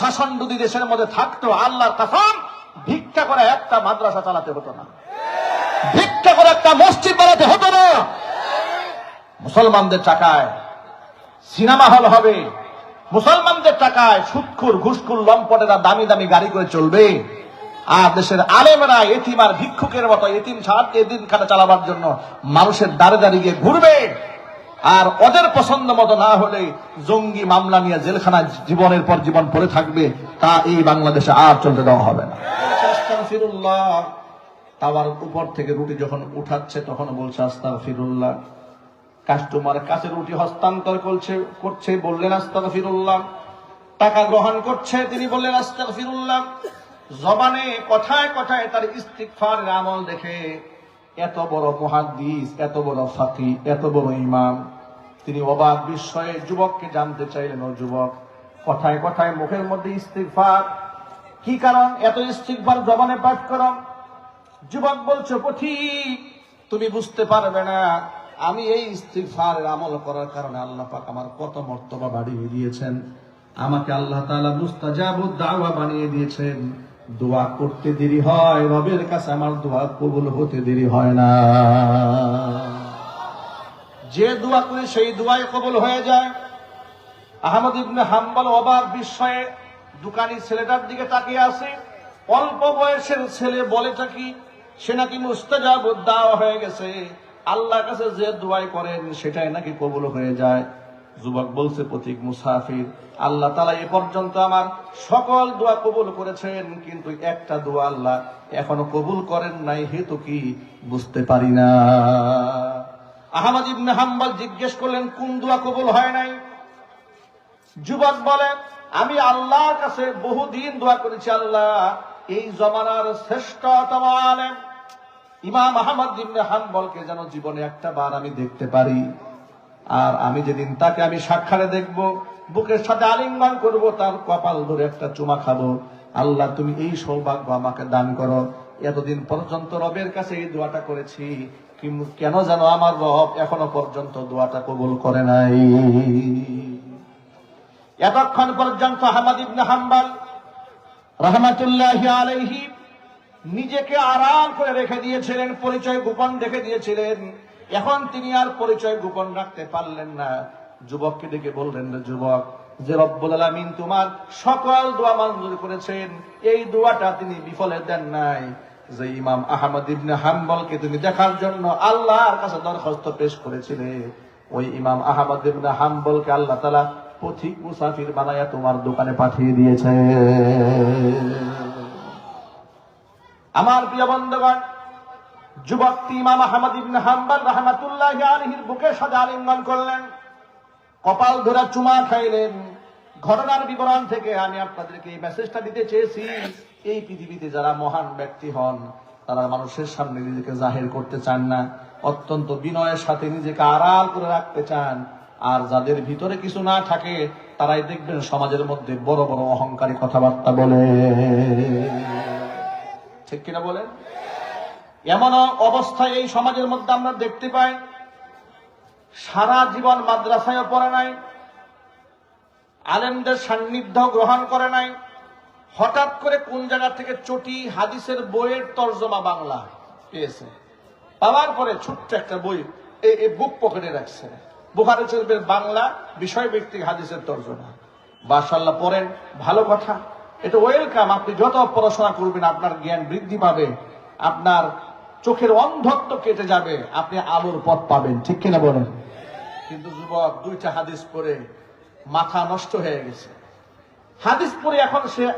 শাসন যদি দেশের মধ্যে থাকতো আল্লাহর কাসম ভিক্ষা করে একটা মাদ্রাসা চালাতে হতো না। ভিক্ষা করে একটা মসজিদ বানাতে হতো না। মুসলমানদের টাকায় সিনেমা হল হবে। মুসলমানদের টাকায় সুৎখুর ঘুষখুর লম্পটেরা দামি দামি গাড়ি করে চলবে। আর দেশের আলেমরা এতিম আর ভিক্ষুকের মতো এতিম ছাড় এদিন খাটা চালাবার জন্য মানুষের দাঁড়ে দাঁড়িয়ে ঘুরবে। আর ওদের পছন্দ মতো না হলে জঙ্গি মামলা নিয়ে জেলখানায় জীবনের পর জীবন পড়ে থাকবে, তা এই বাংলাদেশে আর চলতে দেওয়া হবে না। তাওয়ার উপর থেকে রুটি যখন উঠাচ্ছে, তখন বলছে আস্তাগ ফিরুল্লাহ কাস্টমার কাছে রুটি হস্তান্তর করছে করছে, বললেন আস্তাগ ফিরুল্লাহ টাকা গ্রহণ করছে, তিনি বললেন আস্তাগ ফিরুল্লাহ জবানে কথায় কথায় তার ইস্তিকফার আমল দেখে এত বড় মহাদ্দিস, এত বড় ফাকি, এত বড় ইমাম। তিনি অবাক বিস্ময়ে যুবককে জানতে চাইলেন, ও যুবক, কথায় কথায় মুখের মধ্যে ইস্তিকফার কি কারণ? এত ইস্তিকফার জবানে পাঠ করো। যুবক বলছো পথিক তুমি বুঝতে পারবে না। আমি এই ইস্তিগফারের আমল করার কারণে আল্লাহ পাক আমার কত মর্তবা বাড়িয়ে দিয়েছেন। আমাকে আল্লাহ তাআলা মুস্তাজাবুদ বানিয়ে দিয়েছেন। দোয়া করতে দেরি হয়, রবের কাছে আমার দোয়া কবুল হতে দেরি হয় না। যে দোয়া করে সেই দোয়াই কবুল হয়ে যায়। আহমদ ইবনে হাম্বাল অবাক বিস্ময়ে দোকানি ছেলেটার দিকে তাকিয়ে আছে। অল্প বয়সের ছেলে বলেটা কি সে নাকি মুস্তাজাব দেওয়া হয়ে গেছে। আল্লাহর কাছে যে দোয়াই করেন, সেটাই নাকি কবুল হয়ে যায়। যুবক বলছে প্রতীক মুসাফির, আল্লাহ তালা এ পর্যন্ত আমার সকল দোয়া কবুল করেছেন, কিন্তু একটা দোয়া আল্লাহ এখনও কবুল করেন নাই, হেতু কি বুঝতে পারি না। আহমদ ইবনে হাম্বল জিজ্ঞেস করলেন, কোন দোয়া কবুল হয় নাই? যুবক বলে, আমি আল্লাহর কাছে বহুদিন দোয়া করেছি আল্লাহ, এই জমানার শ্রেষ্ঠতম আলেম। ইমাম আহমদ ইবনে হাম্বলকে যেন জীবনে একটা বার আমি দেখতে পারি। আর আমি যেদিন তাকে আমি সাক্ষারে দেখব, বুকের সাথে আলিঙ্গন করব, তার কপাল ধরে একটা চুমা খাব। আল্লাহ, তুমি এই সৌভাগ্য আমাকে দান করো। এতদিন পর্যন্ত রবের কাছে এই দোয়াটা করেছি কেন যেন আমার রব এখনও পর্যন্ত দোয়াটা কবুল করে নাই। এতক্ষণ পর্যন্ত আহমদ ইবনে হাম্বাল রহমাতুল্লাহ নিজেকে আড়াল করে রেখে দিয়েছিলেন, পরিচয় গোপন রেখে দিয়েছিলেন। এখন তিনি আর পরিচয় গোপন রাখতে পারলেন না। যুবককে ডেকে বললেন না যুবক, যে রব্বুল আলামিন তোমার সকল দোয়া মঞ্জুর করেছেন, এই দোয়াটা তিনি বিফলে দেন নাই। যে ইমাম আহমদ ইবনে হাম্বলকে তুমি দেখার জন্য আল্লাহর কাছে দরখাস্ত পেশ করেছিলে, ওই ইমাম আহমদ ইবনে হাম্বলকে আল্লাহ তাআলা পথিক মুসাফির বানায়া তোমার দোকানে পাঠিয়ে দিয়েছে আমার প্রিয় বন্ধুগণ যুবকটি ইমাম আহমদ ইবনে হাম্বল রাহমাতুল্লাহ আলাইহির বুকে সাজা আলিঙ্গন করলেন। কপাল ধরে চুমা খাইলেন। ঘটনার বিবরণ থেকে আমি আপনাদেরকে এই মেসেজটা দিতে চেয়েছি, এই পৃথিবীতে যারা মহান ব্যক্তি হন, তারা মানুষের সামনে নিজেকে জাহির করতে চান না, অত্যন্ত বিনয়ের সাথে নিজেকে আড়াল করে রাখতে চান। আর যাদের ভিতরে কিছু না থাকে, তারাই দেখবেন সমাজের মধ্যে বড় বড় অহংকারী কথাবার্তা বলে। ঠিক কিনা বলেন? এমন অবস্থায় এই সমাজের মধ্যে আমরা দেখতে পাই, সারা জীবন মাদ্রাসায় পড়ে নাই, আলেমদের সান্নিধ্য গ্রহণ করে নাই, হঠাৎ করে কোন জায়গা থেকে চটি হাদিসের বইয়ের তর্জমা বাংলা পেয়েছে। পাওয়ার পরে ছোট্ট একটা বই এই বুক পকেটে রাখছে। বুখারি শরীফের বাংলা বিষয় ব্যক্তিক হাদিসের তর্জমা। বাসাল্লাহ পড়েন, ভালো কথা। এটা ওয়েলকাম আপনি যত পড়াশোনা করবেন, আপনার জ্ঞান বৃদ্ধি পাবে, আপনার চোখের অন্ধত্ব কেটে যাবে। আপনি আলোর পথ পাবেন, ঠিক কিনা বলেন? কিন্তু যুবক, দুইটা হাদিস পড়ে মাথা নষ্ট হয়ে গেছে। হাদিস পড়ে এখন সে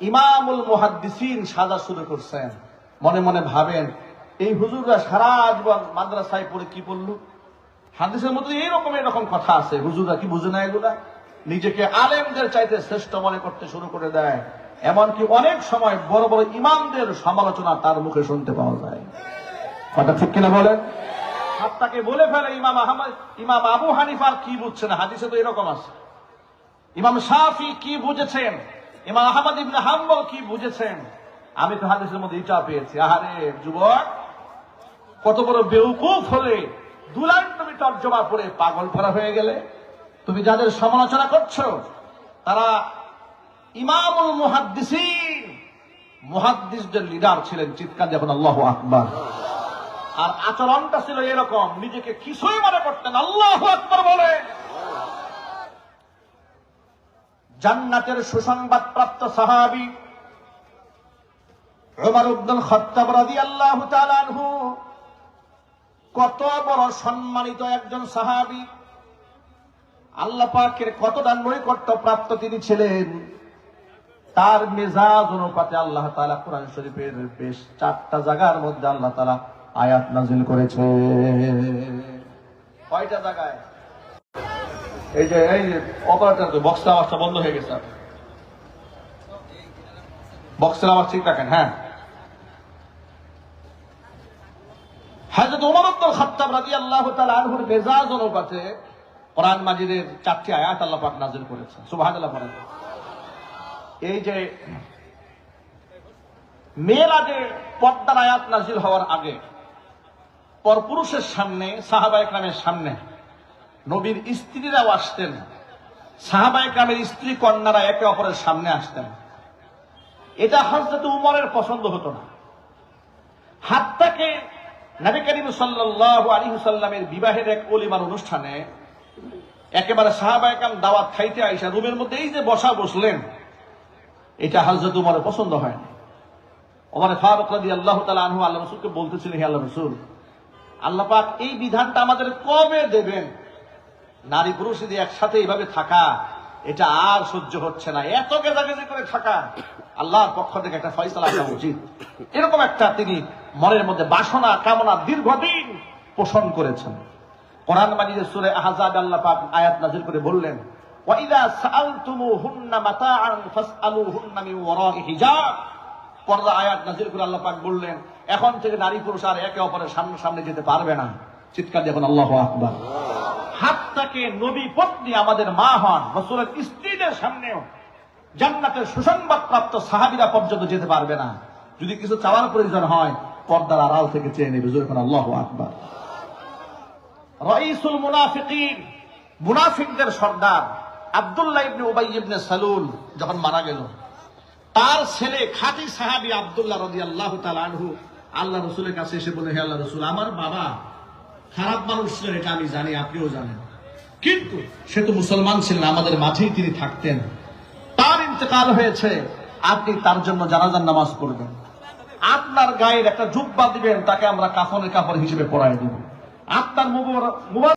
ইমামুল মুহাদ্দিসিন সাজা শুরু করছেন। মনে মনে ভাবেন, এই হুজুররা সারা জীবন মাদ্রাসায় পড়ে কি পড়ল হাদিসের মধ্যে এইরকম এরকম কথা আছে। হুজুররা কি বুঝে না এগুলা? নিজেকে আলেমদের চাইতে শ্রেষ্ঠ মনে করতে শুরু করে দেয়। এমনকি অনেক সময় বড় বড় ইমামদের সমালোচনা তার মুখে শুনতে পাওয়া যায়। কথা ঠিক কিনা বলেন? আপনাকে বলে ফেলে ইমাম আহমদ, ইমাম আবু হানিফার কি বুঝছেন? হাদিসে তো এরকম আছে। ইমাম শাফি কি বুঝেছেন? ইমাম আহমদ ইবনে হাম্বল কি বুঝেছেন? আমি তো হাদিসের মধ্যে এটা পেয়েছি। আহারে যুবক, কত বড় বেউকুফ হলে দুলান তুমি তর্জমা পড়ে পাগল ফেরা হয়ে গেলে। তুমি যাদের সমালোচনা করছ, তারা ইমামুল মুহাদ্দিসিন। মুহাদ্দিসদের লিডার ছিলেন চিৎকার যখন আল্লাহ আকবার। আর আচরণটা ছিল এরকম, নিজেকে কিছুই মনে করতেন আল্লাহ আকবার বলে। জান্নাতের সুসংবাদ প্রাপ্ত সাহাবি ওমর উদ্দুল খত্তাব রাদিয়াল্লাহু কত বড় সম্মানিত একজন সাহাবি। আল্লাহ পাকের কতটা নৈকট্য প্রাপ্ত তিনি ছিলেন। তার মেজাজ অনুপাতে আল্লাহ তাআলা কোরআন শরীফের বেশ চারটা জায়গার মধ্যে আল্লাহ তাআলা আয়াত নাজিল করেছে। কয়টা জায়গায়? এই যে, এই অপারেটর তো বক্সের আওয়াজটা বন্ধ হয়ে গেছে বক্সের আওয়াজ ঠিক রাখেন হ্যাঁ। হাজরত ওমর আব্দুল খাত্তাব আনহুর মেজাজ অনুপাতে কোরআন মাজিদের চারটি আয়াত আল্লাহ পাক নাজিল করেছেন। এই যে মেয়েরাজে পর্দার আয়াত নাজিল হওয়ার আগে, পরপুরুষের সামনে সাহাবা একরামের সামনে নবীর স্ত্রীরাও আসতেন। সাহাবা একরামের স্ত্রী কন্যারা একে অপরের সামনে আসতেন। এটা হজরত উমরের পছন্দ হতো না। হাতটাকে নবী করিম সাল্লাল্লাহু আলাইহি সাল্লামের বিবাহের এক অলিমার অনুষ্ঠানে একেবারে সাহাবায়কাম দাওয়াত খাইতে আইসা রুমের মধ্যে এই যে বসা বসলেন এটা হজরত উমরের পছন্দ হয় না ওমর ফারুক রাদি আল্লাহ তালা আনহু আল্লাহ রসুলকে বলতেছিলেন হে আল্লাহ রসুল, আল্লাহ পাক এই বিধানটা আমাদের কবে দেবেন? নারী পুরুষ যদি একসাথে এইভাবে থাকা, এটা আর সহ্য হচ্ছে না। এত গেজাগেজি করে থাকা, আল্লাহর পক্ষ থেকে একটা ফয়সলা আসা উচিত। এরকম একটা তিনি মনের মধ্যে বাসনা, কামনা দীর্ঘদিন পোষণ করেছেন। কোরআন মাজিদের সুরে আহজাব আল্লাহ পাক আয়াত নাজির করে বললেন বললেন, এখন থেকে নারী পুরুষ আর একে অপরের সামনে সামনে যেতে পারবে না। চিৎকার দেখুন আল্লাহ নবী পত্নী আমাদের মা হন স্ত্রীদের সামনেও জান্নাতের সুসংবাদ প্রাপ্ত সাহাবিরা পর্যন্ত যেতে পারবে না। যদি কিছু চাওয়ার প্রয়োজন হয়, পর্দার আড়াল থেকে চেয়ে নেবে। আল্লাহ আকবার। রইসুল মুনাফিকিন, মুনাফিকদের সর্দার। আব্দুল্লাহ ইবনে ইবনে সালুল যখন মারা গেল, তার ছেলে খাঁটি সাহাবী আব্দুল্লাহ রাদিয়াল্লাহু তাআলা আনহু আল্লাহ রসুলের কাছে এসে বলে, হে আল্লাহ রসুল, আমার বাবা খারাপ মানুষ ছিলেন, এটা আমি জানি, আপনিও জানেন। কিন্তু সে তো মুসলমান ছিলেন, আমাদের মাঝেই তিনি থাকতেন। তার ইন্তেকাল হয়েছে, আপনি তার জন্য জানাজার নামাজ পড়বেন। আপনার গায়ের একটা জুব্বা দিবেন, তাকে আমরা কাফনের কাপড় হিসেবে পরাই দেব। আপনার মুবারক